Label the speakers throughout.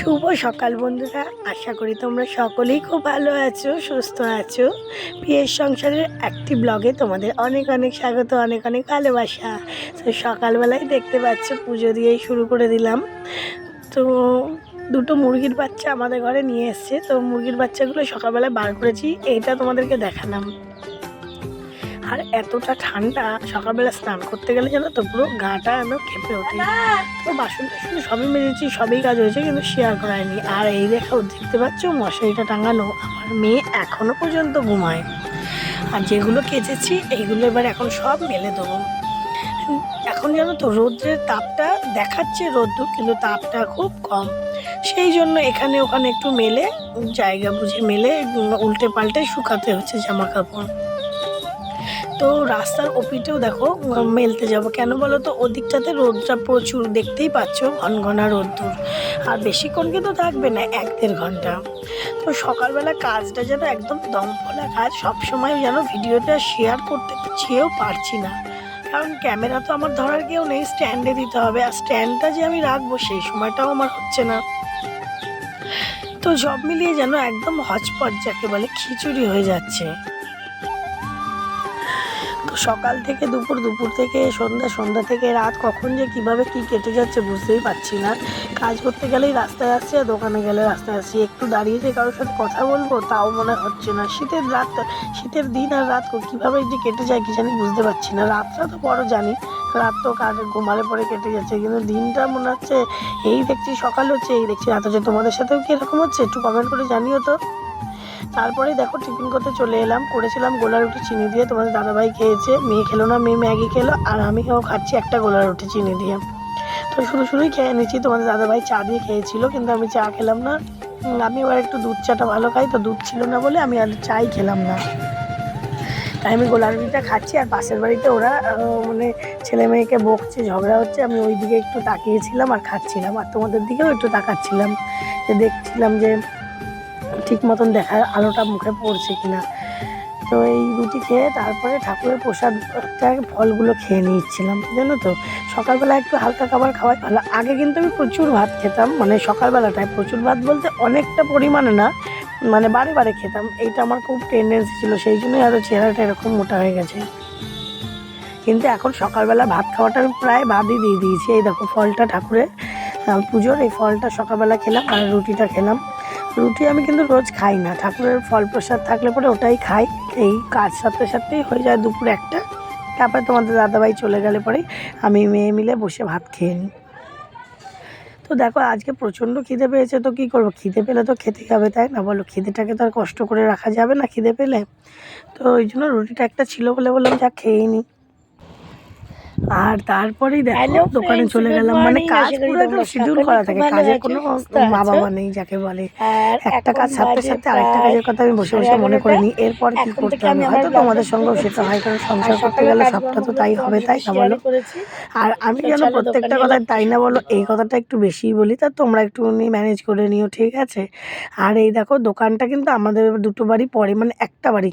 Speaker 1: শুভ সকাল বন্ধুরা। আশা করি তোমরা সকলেই খুব ভালো আছো, সুস্থ আছো। বিয়ের সংসারের একটি ব্লগে তোমাদের অনেক অনেক স্বাগত, অনেক অনেক ভালোবাসা। তো সকালবেলায় দেখতে পাচ্ছ, পুজো দিয়েই শুরু করে দিলাম। তো দুটো মুরগির বাচ্চা আমাদের ঘরে নিয়ে এসছে। তো মুরগির বাচ্চাগুলো সকালবেলায় বার করেছি, এইটা তোমাদেরকে দেখালাম। আর এতটা ঠান্ডা সকালবেলা স্নান করতে গেলে জানো তো পুরো গাটা যেন খেপে ওঠে। তো বাসন টাসন সবই মেরেছি সবই কাজ হয়েছে কিন্তু শেয়ার করায়নি। আর এই দেখো দেখতে পাচ্ছ মশারিটা টাঙানো? আমার মেয়ে এখনও পর্যন্ত ঘুমায় আর যেগুলো কেচেছি এইগুলো এবার এখন সব মেলে দেবো। এখন জানো তো রোদ্রের তাপটা দেখাচ্ছে রোদ্দুর কিন্তু তাপটা খুব কম। সেই জন্য এখানে ওখানে একটু মেলে জায়গা বুঝে মেলে উল্টে পাল্টে শুকাতে হচ্ছে জামা কাপড় তো রাস্তার ওপিটেও দেখো মেলতে যাব। কেন বলো তো, ওদিকটাতে রোদটা প্রচুর, দেখতেই পাচ্ছ ঘন ঘনা রোদ্দুর। আর বেশিক্ষণ কিন্তু থাকবে না, এক দেড় ঘণ্টা। তো সকালবেলা কাজটা যেন একদম দমফলা কাজ, সবসময় যেন ভিডিওটা শেয়ার করতে চেয়েও পারছি না। কারণ ক্যামেরা তো আমার ধরার কেউ নেই স্ট্যান্ডে দিতে হবে। আর স্ট্যান্ডটা যে আমি রাখব, সেই সময়টাও আমার হচ্ছে না। তো সব মিলিয়ে যেন একদম হচপচ, যাকে বলে খিচুড়ি হয়ে যাচ্ছে। সকাল থেকে দুপুর দুপুর থেকে সন্ধ্যা সন্ধ্যা থেকে রাত কখন যে কীভাবে কি কেটে যাচ্ছে বুঝতেই পারছি না। কাজ করতে গেলেই রাস্তায় আসছি আর দোকানে গেলে রাস্তায় আসছি। একটু দাঁড়িয়ে যে কারোর সাথে কথা বলব তাও মনে হচ্ছে না। শীতের রাত, শীতের দিন আর রাত কীভাবে যে কেটে যায় কি জানি বুঝতে পারছি না। রাতটা তো বড় জানি, রাত তো কার ঘুমালে পরে কেটে যাচ্ছে। কিন্তু দিনটা মনে হচ্ছে, এই দেখছি সকাল হচ্ছে, এই দেখছি রাত হচ্ছে। তোমাদের সাথেও কি এরকম হচ্ছে? একটু কমেন্ট করে জানিও তো। তারপরে দেখো টিফিন করতে চলে এলাম। করেছিলাম গোলা রুটি চিনি দিয়ে। তোমাদের দাদাভাই খেয়েছে। মেয়ে খেলো না, মেয়ে ম্যাগি খেলো। আর আমিও খাচ্ছি একটা গোলা রুটি চিনি দিয়ে। তো শুধু শুধুই খেয়ে নিচ্ছি। তোমাদের দাদাভাই চা দিয়ে খেয়েছিল, কিন্তু আমি চা খেলাম না। আমি এবার একটু দুধ চাটা ভালো খাই। তো দুধ ছিল না বলে আমি আর চাই খেলাম না। তাই আমি গোলা রুটিটা খাচ্ছি। আর পাশের বাড়িতে ওরা মানে ছেলে মেয়েকে বকছে, ঝগড়া হচ্ছে। আমি ওই দিকে একটু তাকিয়েছিলাম আর খাচ্ছিলাম। আর তোমাদের দিকেও একটু তাকাচ্ছিলাম। যে দেখছিলাম যে ঠিক মতন দেখার আলোটা মুখে পড়ছে কিনা। তো এই রুটি খেয়ে তারপরে ঠাকুরের প্রসাদটা ফলগুলো খেয়ে নিচ্ছিলাম, জানো তো? সকালবেলা একটু হালকা খাবার খাওয়াই ভালো। আগে কিন্তু আমি প্রচুর ভাত খেতাম মানে সকালবেলাটায় প্রচুর ভাত বলতে অনেকটা পরিমাণে না মানে বারে বারে খেতাম। এইটা আমার খুব টেন্ডেন্সি ছিল, সেই জন্যই আরও চেহারাটা এরকম মোটা হয়ে গেছে। কিন্তু এখন সকালবেলা ভাত খাওয়াটা আমি প্রায় বাদই দিয়ে দিয়েছি। এই দেখো ফলটা ঠাকুরের পুজোর এই ফলটা সকালবেলা খেলাম আর রুটিটা খেলাম। রুটি আমি কিন্তু রোজ খাই না। ঠাকুরের ফল প্রসাদ থাকলে পরে ওটাই খাই। এই কাজ সাথে সাথেই হয়ে যায় দুপুর একটা। তারপরে তোমাদের দাদাভাই চলে গেলে পরে আমি মেয়ে মিলে বসে ভাত খেয়ে নিই। তো দেখো, আজকে প্রচণ্ড খিদে পেয়েছে তো কী করব? খিদে পেলে তো খেতে হবে, তাই না? বলো, খিদেটাকে তো আর কষ্ট করে রাখা যাবে না খিদে পেলে? তো ওই জন্য রুটিটা একটা ছিল বলে বললাম, যা খেয়ে নিই আর তারপরেই দেখো দোকানে চলে গেলাম। মানে কাজ পুরো একদম শিডিউল করা থাকে। কাজের কোনো মা বাবা নেই যাকে বলে। একটা কাজ সাথে সাথে আরেকটা কাজের কথা আমি বসে বসে মনে করে নিই এরপর কি করতে হবে? হয়তো তোমাদের সঙ্গেও সেটা। হয় কারণ সংসার করতে গেলে সবটা তো তাই হবে তাই না বলো? আর আমি যেন প্রত্যেকটা কথা তাই না বলো? এই কথাটা একটু বেশিই বলি তা তোমরা একটু ম্যানেজ করে নিও ঠিক আছে? আর এই দেখো দোকানটা কিন্তু আমাদের দুটো বাড়ি পরে মানে একটা বাড়ি।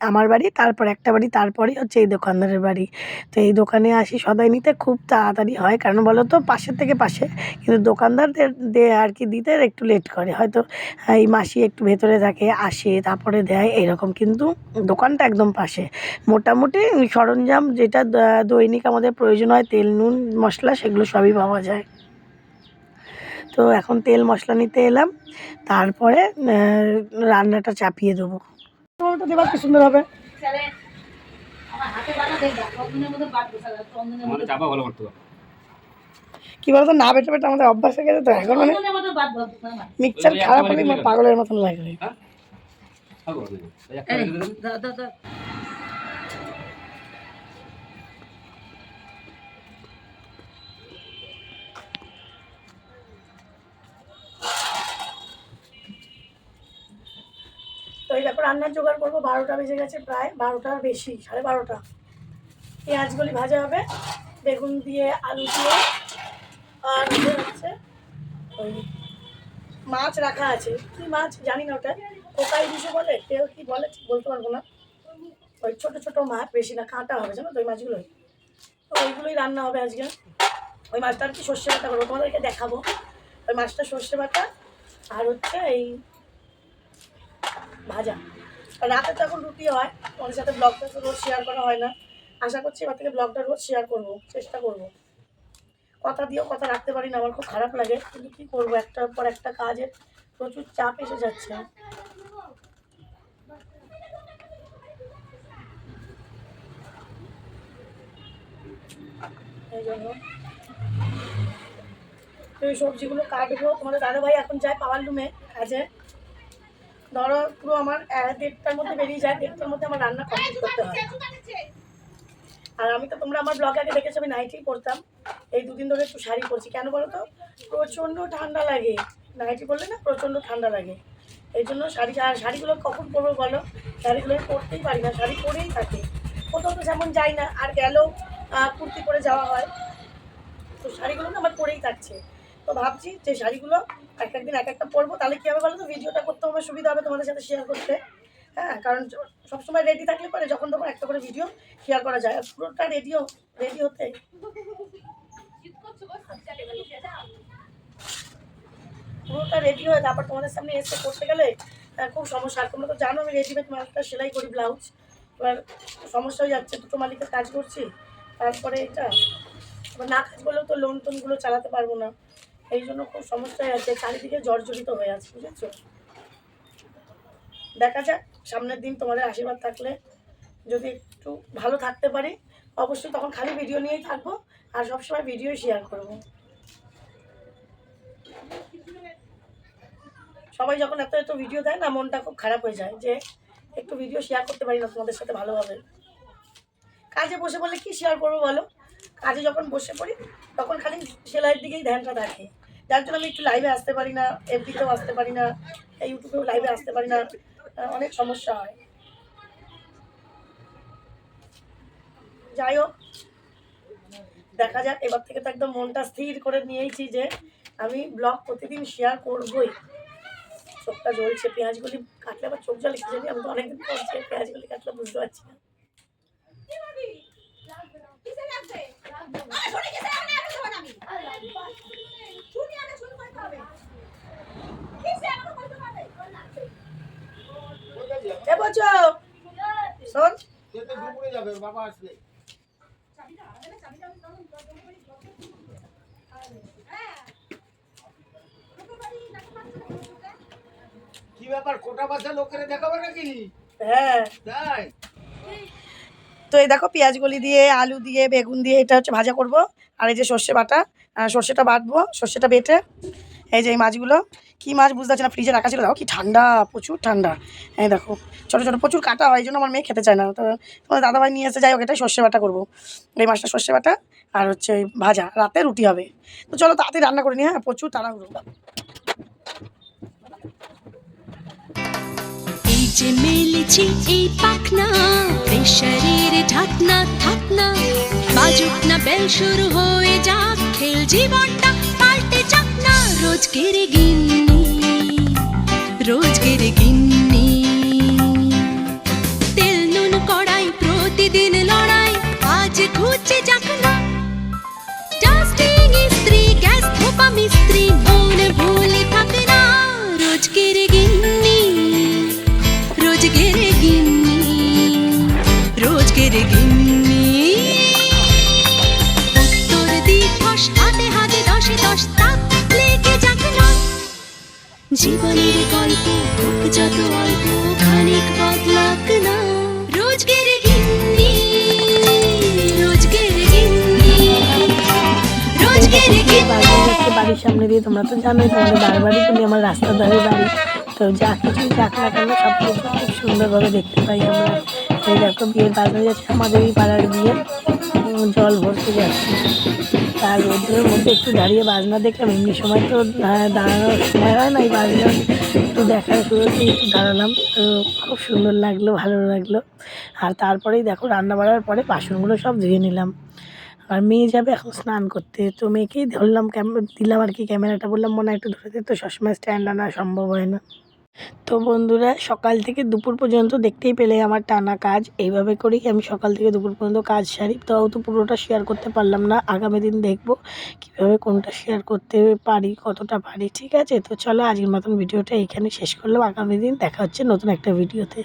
Speaker 1: আমার বাড়ি, তারপর একটা বাড়ি, তারপরেই হচ্ছে এই দোকানদারের বাড়ি। তো এই দোকানে আসি সদাই নিতে, খুব তাড়াতাড়ি হয়। কারণ বলো তো পাশের থেকে পাশে। কিন্তু দোকানদারদের আর কি দিতে একটু লেট করে। হয়তো এই মাসি একটু ভেতরে থাকে, আসে, তারপরে দেয়, এরকম। কিন্তু দোকানটা একদম পাশে। মোটামুটি সরঞ্জাম যেটা দৈনিক আমাদের প্রয়োজন হয়, তেল, নুন, মশলা, সেগুলো সবই পাওয়া যায়। তো এখন তেল, মশলা নিতে এলাম। তারপরে রান্নাটা চাপিয়ে দেবো। টমেটো দেবার কি সুন্দর হবে?
Speaker 2: মানে চাপা ভালো
Speaker 1: কি বলতো না বেটে বেটে আমাদের অভ্যাস হয়ে গেছে তো এখন মানে মিক্সচার খারাপ হলে আমার পাগলের মতন লাগে। রান্নার জোগাড় করব, বারোটা বেজে গেছে প্রায় বারোটার বেশি, সাড়ে বারোটা। পেঁয়াজগুলি ভাজা হবে, বেগুন দিয়ে আলু দিয়ে, আর হচ্ছে ওই মাছ রাখা আছে। কি মাছ জানি না ওটা, কোকাই কিছু বলে, কেউ কি বলে বলতে পারব না। ওই ছোটো ছোটো মাছ, বেশি না, কাঁটা হবে, জানো তো ওই মাছগুলোই। তো ওইগুলোই রান্না হবে আজকে। ওই মাছটা আর কি সর্ষে বাটা করব? তোমাদেরকে দেখাবো।
Speaker 3: ওই মাছটা সর্ষে বাটা আর হচ্ছে এই ভাজা। রাতে তো এখন রুটি হয় তোমাদের সাথে ব্লগটা রোজ শেয়ার করা হয় না। আশা করছি এবার থেকে ব্লগটা রোজ শেয়ার করব, চেষ্টা করব। কথা দিয়েও কথা রাখতে পারি না, আমার খুব খারাপ লাগে, কিন্তু কী করব, একটার পর একটা কাজের প্রচুর চাপ এসে যাচ্ছে। এই জন্য সবজিগুলো কাটবো, তোমাদের দাদা ভাই এখন যায় পাওয়ার রুমে কাজে। ধরো পুরো আমার দেড়টার মধ্যে বেরিয়ে যায় দেড়টার মধ্যে আমার রান্না কমপ্লিট করতে হয়। আর আমি তো তোমরা আমার ব্লগ আগে দেখেছ আমি নাইটি পরতাম এই দুদিন ধরে একটু শাড়ি পরছি। কেন বলো তো? প্রচণ্ড ঠান্ডা লাগে। নাইটি পরলে না প্রচণ্ড ঠান্ডা লাগে। এই জন্য শাড়ি আর শাড়িগুলো কখন পরবো বলো? শাড়িগুলো আমি পরতেই পারি না শাড়ি পরেই থাকে। কোথাও তো যেমন যাই না আর গেলেও কুর্তি পরে যাওয়া হয়। তো শাড়িগুলো না আমার পরেই থাকছে। তো ভাবছি যে শাড়িগুলো এক একদিন এক একটা পরবো। তাহলে কী হবে বলো তো ভিডিওটা করতে হবে, সুবিধা হবে তোমাদের সাথে শেয়ার করতে। হ্যাঁ কারণ সবসময় রেডি থাকলে পরে যখন তখন একটা করে ভিডিও শেয়ার করা যায়। পুরোটা রেডিও রেডি হতে। পুরোটা রেডি হয়ে তারপর তোমাদের সামনে এসে করতে গেলে খুব সমস্যা। আর তোমরা তো জানো আমি রেডিমেড মালটা সেলাই করি ব্লাউজ এবার সমস্যা হয়ে যাচ্ছে, দুটো মালিকের কাজ করছি। তারপরে এটা না কাজ করলেও তো লোন টোনগুলো চালাতে পারব না। এই জন্য খুব সমস্যা হয়ে যাচ্ছে চারিদিকে জর্জরিত হয়ে আছে, বুঝেছ? দেখা যাক, সামনের দিন তোমাদের আশীর্বাদ থাকলে যদি একটু ভালো থাকতে পারি, অবশ্যই তখন খালি ভিডিও নিয়েই থাকব আর সবসময় ভিডিও শেয়ার করব। সবাই যখন এত এত ভিডিও দেয় না, মনটা খুব খারাপ হয়ে যায় যে একটু ভিডিও শেয়ার করতে পারি না তোমাদের সাথে ভালোভাবে। কাজে বসে বলে কি শেয়ার করব বলো? কাজে যখন বসে পড়ি, তখন খালি সেলাইয়ের দিকেই ধ্যানটা থাকে। যার জন্য আমি একটু লাইভে আসতে পারি না এফবিতেও আসতে পারি না ইউটিউবেও লাইভে আসতে পারি না অনেক সমস্যা হয়। যাই হোক, দেখা যাক, এবার থেকে তো একদম মনটা স্থির করে নিয়েছি যে আমি ব্লগ প্রতিদিন শেয়ার করবই। চোখটা জ্বলছে পেঁয়াজগুলি কাটলে আবার চোখ জ্বলে আমি তো অনেকদিন পেঁয়াজগুলি কাটলে বুঝতে পারছি না।
Speaker 4: কি ব্যাপার কোটা লোকেরা দেখাবে নাকি
Speaker 3: হ্যাঁ। তো এই দেখো পেঁয়াজগুলি দিয়ে, আলু দিয়ে, বেগুন দিয়ে, এটা হচ্ছে ভাজা করব। আর এই যে সর্ষে বাটা সর্ষেটা বাটবো, সর্ষেটা বেটে এই যে এই মাছগুলো। কী মাছ বুঝতে পারছি না, ফ্রিজে রাখা ছিল, দেখো কি ঠান্ডা, প্রচুর ঠান্ডা। এই দেখো, ছোটো ছোটো প্রচুর কাটা হয়, এই জন্য আমার মেয়ে খেতে চায় না। তো তোমার দাদাভাই নিয়ে এসে যাই হোক, এটাই সর্ষে বাটা করব। এই মাছটা সর্ষে বাটা আর হচ্ছে ওই ভাজা, রাতে রুটি হবে। তো চলো তাড়াতাড়ি রান্না করে নিই হ্যাঁ প্রচুর তাড়াহুড়ো।
Speaker 5: এই যে মেলেছি এই পাখনা প্রেশারের ঢাকনা, থাকনা। বাজুক না বেল শুরু হয়ে যাক, খেল জীবনটা পাল্টে যাক না, রোজকের গিন্নি রোজকের গিন্নি। জীবনের গল্প হোক যত অল্প খানিক বদলাক না। রোজকের গিন্নি রোজকের গিন্নি রোজকের গিন্নি।
Speaker 3: বাড়ির সামনে দিয়ে তোমরা তো জানোই তোমাদের বারবারই তুমি আমার রাস্তার ধারে বাড়ি। তো যা কিছুই যাক না কেন সব কিছু খুব সুন্দরভাবে দেখতে পাই আমরা। এই দেখো বিয়ের বাজারে যাচ্ছে আমাদের এই পাড়ার বিয়ে। জল ভরতে যাচ্ছে। তার রোদ্রের মধ্যে একটু দাঁড়িয়ে বাজনা দেখলাম, এমনি সময় তো দাঁড়ানোর সময় হয় না এই বাজনা একটু দেখার শুরুতে একটু দাঁড়ালাম। তো খুব সুন্দর লাগল, ভালো লাগল। আর তারপরেই দেখো রান্না বাড়ার পরে বাসনগুলো সব ধুয়ে নিলাম। আর মেয়ে যাবে এখন স্নান করতে, তো মেয়েকেই ধরলাম ক্যামেরা দিলাম আর কি ক্যামেরাটা, বললাম, মনে হয় একটু ধরে দে, তো সবসময় স্ট্যান্ড আনা সম্ভব হয় না।
Speaker 1: তো বন্ধুরা, সকাল থেকে দুপুর পর্যন্ত দেখতেই পেলে আমার টানা কাজ। এইভাবে করেই আমি সকাল থেকে দুপুর পর্যন্ত কাজ সারি। তাও তো পুরোটা শেয়ার করতে পারলাম না। আগামী দিন দেখব কীভাবে কোনটা শেয়ার করতে পারি, কতটা পারি, ঠিক আছে? তো চলো আজকের মতন ভিডিওটা এখানে শেষ করলাম। আগামী দিন দেখা হচ্ছে নতুন একটা ভিডিওতে